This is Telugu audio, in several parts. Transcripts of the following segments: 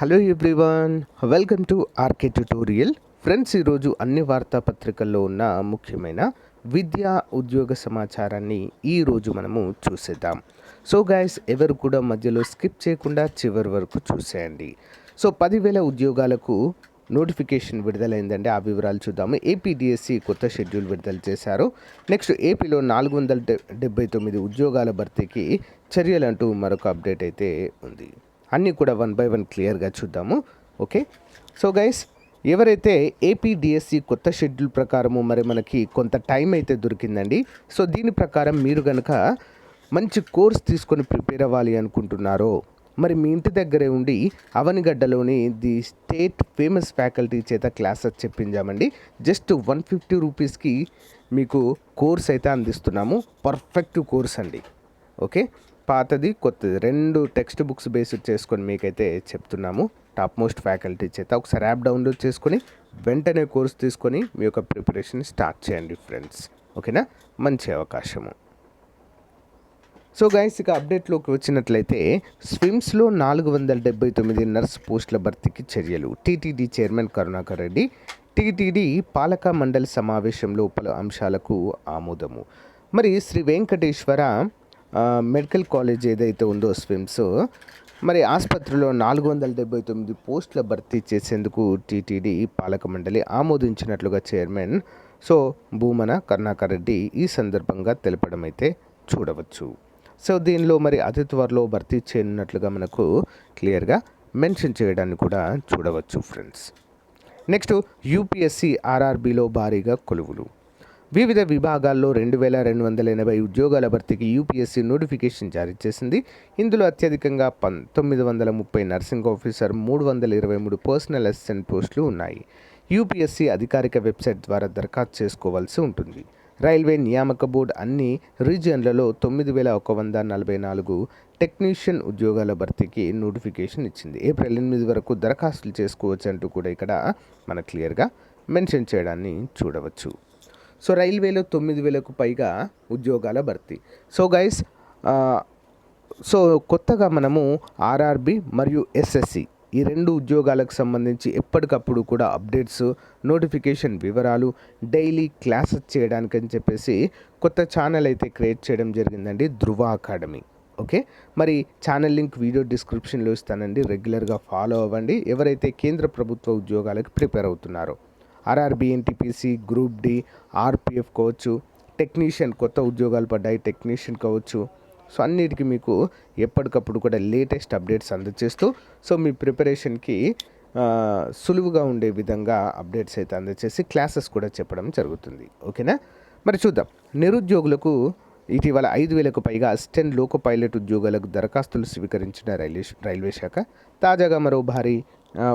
Hello everyone welcome to RK tutorial. Friends ఈరోజు అన్ని వార్తాపత్రికల్లో ఉన్న ముఖ్యమైన విద్యా ఉద్యోగ సమాచారాన్ని ఈరోజు మనము చూసేద్దాం. సో గైస్ ఎవరు కూడా మధ్యలో స్కిప్ చేయకుండా చివరి వరకు చూసేయండి. సో పదివేల ఉద్యోగాలకు నోటిఫికేషన్ విడుదలైందండి. ఆ వివరాలు చూద్దాము. ఏపీడిఎస్సి కొత్త షెడ్యూల్ విడుదల చేశారు. నెక్స్ట్ ఏపీలో నాలుగు వందల డె- డెబ్బై తొమ్మిది ఉద్యోగాల భర్తీకి చర్యలంటూ మరొక అప్డేట్ అయితే ఉంది. అన్నీ కూడా వన్ బై వన్ క్లియర్గా చూద్దాము. ఓకే? సో గైస్ ఎవరైతే ఏపీడిఎస్సి కొత్త షెడ్యూల్ ప్రకారము మరి మనకి కొంత టైం అయితే దొరికిందండి. సో దీని ప్రకారం మీరు కనుక మంచి కోర్స్ తీసుకొని ప్రిపేర్ అవ్వాలి అనుకుంటున్నారో మరి మీ ఇంటి దగ్గరే ఉండి అవనిగడ్డలోని ది స్టేట్ ఫేమస్ ఫ్యాకల్టీ చేత క్లాసెస్ చెప్పించామండి. జస్ట్ వన్ ఫిఫ్టీ రూపీస్కి మీకు కోర్స్ అయితే అందిస్తున్నాము. పర్ఫెక్ట్ కోర్స్ అండి. ఓకే? పాతది కొత్తది. రెండు టెక్స్ట్ బుక్స్ బేస్డ్ చేసుకొని మీకైతే చెప్తున్నాము. టాప్ మోస్ట్ ఫ్యాకల్టీ చేత ఒకసారి యాప్ డౌన్లోడ్ చేసుకొని వెంటనే కోర్స్ తీసుకొని మీ యొక్క ప్రిపరేషన్ స్టార్ట్ చేయండి ఫ్రెండ్స్. ఓకేనా? మంచి అవకాశము. సో గైస్ ఇక అప్డేట్లోకి వచ్చినట్లయితే స్విమ్స్లో నాలుగు వందల డెబ్బై తొమ్మిది నర్స్ పోస్టుల భర్తీకి చర్యలు. TTD chairman Karunakar Reddy TTD పాలక మండలి సమావేశంలో పలు అంశాలకు ఆమోదము. మరి శ్రీ వెంకటేశ్వర మెడికల్ కాలేజ్ ఏదైతే ఉందో స్విమ్స్ మరి ఆసుపత్రిలో నాలుగు వందల డెబ్బై తొమ్మిది పోస్టుల భర్తీ చేసేందుకు టీటీడీ పాలక మండలి ఆమోదించినట్లుగా చైర్మన్ సో భూమన కరుణాకర్ రెడ్డి ఈ సందర్భంగా తెలపడం అయితే చూడవచ్చు. సో దీనిలో మరి అతి త్వరలో భర్తీ చేయనున్నట్లుగా మనకు క్లియర్గా మెన్షన్ చేయడాన్ని కూడా చూడవచ్చు ఫ్రెండ్స్. నెక్స్ట్ యూపీఎస్సి ఆర్ఆర్బీలో భారీగా కొలువులు. వివిధ విభాగాల్లో రెండు వేల రెండు వందల ఎనభై ఉద్యోగాల భర్తీకి యూపీఎస్సీ నోటిఫికేషన్ జారీ చేసింది. ఇందులో అత్యధికంగా పంతొమ్మిది వందల ముప్పై నర్సింగ్ ఆఫీసర్ మూడు వందల ఇరవై మూడు పర్సనల్ అసిస్టెంట్ పోస్టులు ఉన్నాయి. యూపీఎస్సీ అధికారిక వెబ్సైట్ ద్వారా దరఖాస్తు చేసుకోవాల్సి ఉంటుంది. రైల్వే నియామక బోర్డు అన్ని రీజియన్లలో తొమ్మిది వేల ఒక వంద నలభై నాలుగు టెక్నీషియన్ ఉద్యోగాల భర్తీకి నోటిఫికేషన్ ఇచ్చింది. ఏప్రిల్ ఎనిమిది వరకు దరఖాస్తులు చేసుకోవచ్చు అంటూ కూడా ఇక్కడ మన క్లియర్గా మెన్షన్ చేయడాన్ని చూడవచ్చు. సో రైల్వేలో తొమ్మిది వేలకు పైగా ఉద్యోగాల భర్తీ. సో గైస్ సో కొత్తగా మనము ఆర్ఆర్బి మరియు ఎస్ఎస్సి ఈ రెండు ఉద్యోగాలకు సంబంధించి ఎప్పటికప్పుడు కూడా అప్డేట్స్ నోటిఫికేషన్ వివరాలు డైలీ క్లాసెస్ చేయడానికి అని చెప్పేసి కొత్త ఛానల్ అయితే క్రియేట్ చేయడం జరిగిందండి ధృవ అకాడమీ. ఓకే? మరి ఛానల్ లింక్ వీడియో డిస్క్రిప్షన్లో ఇస్తానండి. రెగ్యులర్గా ఫాలో అవ్వండి. ఎవరైతే కేంద్ర ప్రభుత్వ ఉద్యోగాలకు ప్రిపేర్ అవుతున్నారో. RRB NTPC group D RPF కావచ్చు టెక్నీషియన్ కొత్త ఉద్యోగాలు పడ్డాయి టెక్నీషియన్ కావచ్చు. సో అన్నిటికీ మీకు ఎప్పటికప్పుడు కూడా లేటెస్ట్ అప్డేట్స్ అందజేస్తూ సో మీ ప్రిపరేషన్కి సులువుగా ఉండే విధంగా అప్డేట్స్ అయితే అందజేసి క్లాసెస్ కూడా చెప్పడం జరుగుతుంది. ఓకేనా? మరి చూద్దాం. నిరుద్యోగులకు ఇటీవల ఐదు వేలకు పైగా అసిస్టెంట్ లోకో పైలట్ ఉద్యోగాలకు దరఖాస్తులు స్వీకరించిన రైల్వే రైల్వే శాఖ తాజాగా మరో భారీ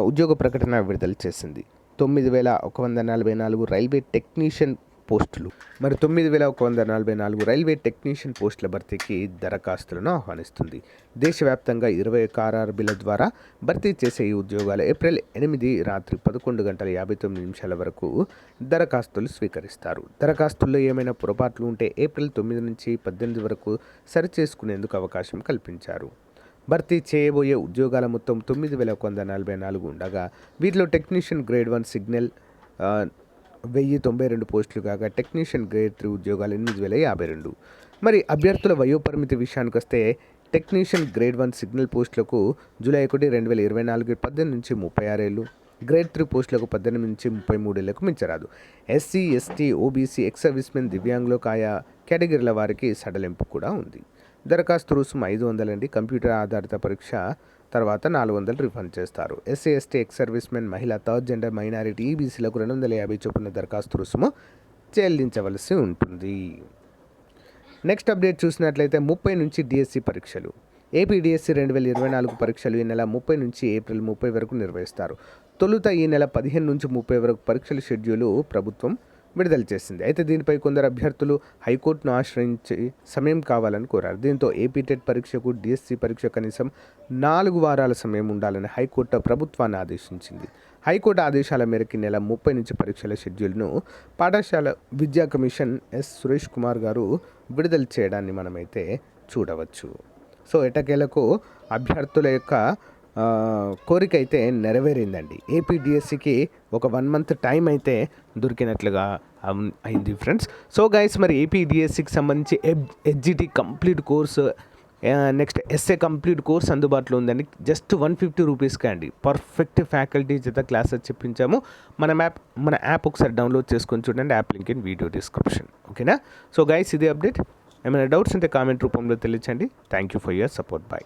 ఉద్యోగ ప్రకటన విడుదల చేసింది. తొమ్మిది వేల ఒక వంద నలభై నాలుగు రైల్వే టెక్నీషియన్ పోస్టులు. మరి తొమ్మిది వేల ఒక వంద నలభై నాలుగు రైల్వే టెక్నీషియన్ పోస్టుల భర్తీకి దరఖాస్తులను ఆహ్వానిస్తుంది. దేశవ్యాప్తంగా ఇరవై ఒక ఆర్ఆర్బీల ద్వారా భర్తీ చేసే ఈ ఉద్యోగాలు ఏప్రిల్ ఎనిమిది రాత్రి పదకొండు గంటల యాభై తొమ్మిది నిమిషాల వరకు దరఖాస్తులు స్వీకరిస్తారు. దరఖాస్తుల్లో ఏమైనా పొరపాట్లు ఉంటే ఏప్రిల్ తొమ్మిది నుంచి పద్దెనిమిది వరకు సరిచేసుకునేందుకు అవకాశం కల్పించారు. భర్తీ చేయబోయే ఉద్యోగాల మొత్తం తొమ్మిది వేల ఒక వంద నలభై నాలుగు ఉండగా వీటిలో టెక్నీషియన్ గ్రేడ్ వన్ సిగ్నల్ వెయ్యి తొంభై రెండు పోస్టులు కాగా టెక్నీషియన్ గ్రేడ్ త్రీ ఉద్యోగాలు ఎనిమిది వేల యాభై రెండు. మరి అభ్యర్థుల వయోపరిమితి విషయానికి వస్తే టెక్నీషియన్ గ్రేడ్ వన్ సిగ్నల్ పోస్టులకు జూలై ఒకటి రెండు వేల ఇరవై నాలుగు పద్దెనిమిది నుంచి ముప్పై ఆరేళ్ళు గ్రేడ్ త్రీ పోస్టులకు పద్దెనిమిది నుంచి ముప్పై మూడేళ్ళకు మించరాదు. SC ST OBC ex servicemen దివ్యాంగులకు ఆయా కేటగిరీల వారికి సడలింపు కూడా ఉంది. దరఖాస్తు రుసుము ఐదు వందలండి. కంప్యూటర్ ఆధారిత పరీక్ష తర్వాత నాలుగు వందలు రిఫండ్ చేస్తారు. ఎస్సీ ఎస్టీ ఎక్స్ సర్వీస్మెన్ మహిళ థర్డ్ జెండర్ మైనారిటీ ఈబీసీలకు రెండు వందల యాభై చొప్పున దరఖాస్తు రుసుము చెల్లించవలసి ఉంటుంది. నెక్స్ట్ అప్డేట్ చూసినట్లయితే ముప్పై నుంచి డిఎస్సి పరీక్షలు. ఏపీడిఎస్సి రెండు వేల ఇరవై నాలుగు పరీక్షలు ఈ నెల ముప్పై నుంచి ఏప్రిల్ ముప్పై వరకు నిర్వహిస్తారు. తొలుత ఈ నెల పదిహేను నుంచి ముప్పై వరకు పరీక్షల షెడ్యూలు ప్రభుత్వం విడుదల చేసింది. అయితే దీనిపై కొందరు అభ్యర్థులు హైకోర్టును ఆశ్రయించి సమయం కావాలని కోరారు. దీంతో ఏపీ టెట్ పరీక్షకు డిఎస్సి పరీక్ష కనీసం నాలుగు వారాల సమయం ఉండాలని హైకోర్టు ప్రభుత్వాన్ని ఆదేశించింది. హైకోర్టు ఆదేశాల మేరకు నెల ముప్పై నుంచి పరీక్షల షెడ్యూల్ను పాఠశాల విద్యా కమిషన్ ఎస్. సురేష్ కుమార్ గారు విడుదల చేయడాన్ని మనమైతే చూడవచ్చు. సో ఎటకేలకు అభ్యర్థుల యొక్క కోరిక అయితే నెరవేరిందండి. ఏపీడిఎస్సికి ఒక వన్ మంత్ టైం అయితే దొరికినట్లుగా అయింది ఫ్రెండ్స్. సో గైస్ మరి ఏపీడిఎస్సికి సంబంధించి SGT complete course next SA complete course అందుబాటులో ఉందండి. జస్ట్ వన్ ఫిఫ్టీ రూపీస్కే అండి. పర్ఫెక్ట్ ఫ్యాకల్టీ చేత క్లాసెస్ చెప్పించాము. మన యాప్ మన యాప్ ఒకసారి డౌన్లోడ్ చేసుకొని చూడండి. App link in video description. ఓకేనా? సో గైస్ ఇదే అప్డేట్. ఏమైనా డౌట్స్ ఉంటే కామెంట్ రూపంలో తెలియచండి thank you for your support. Bye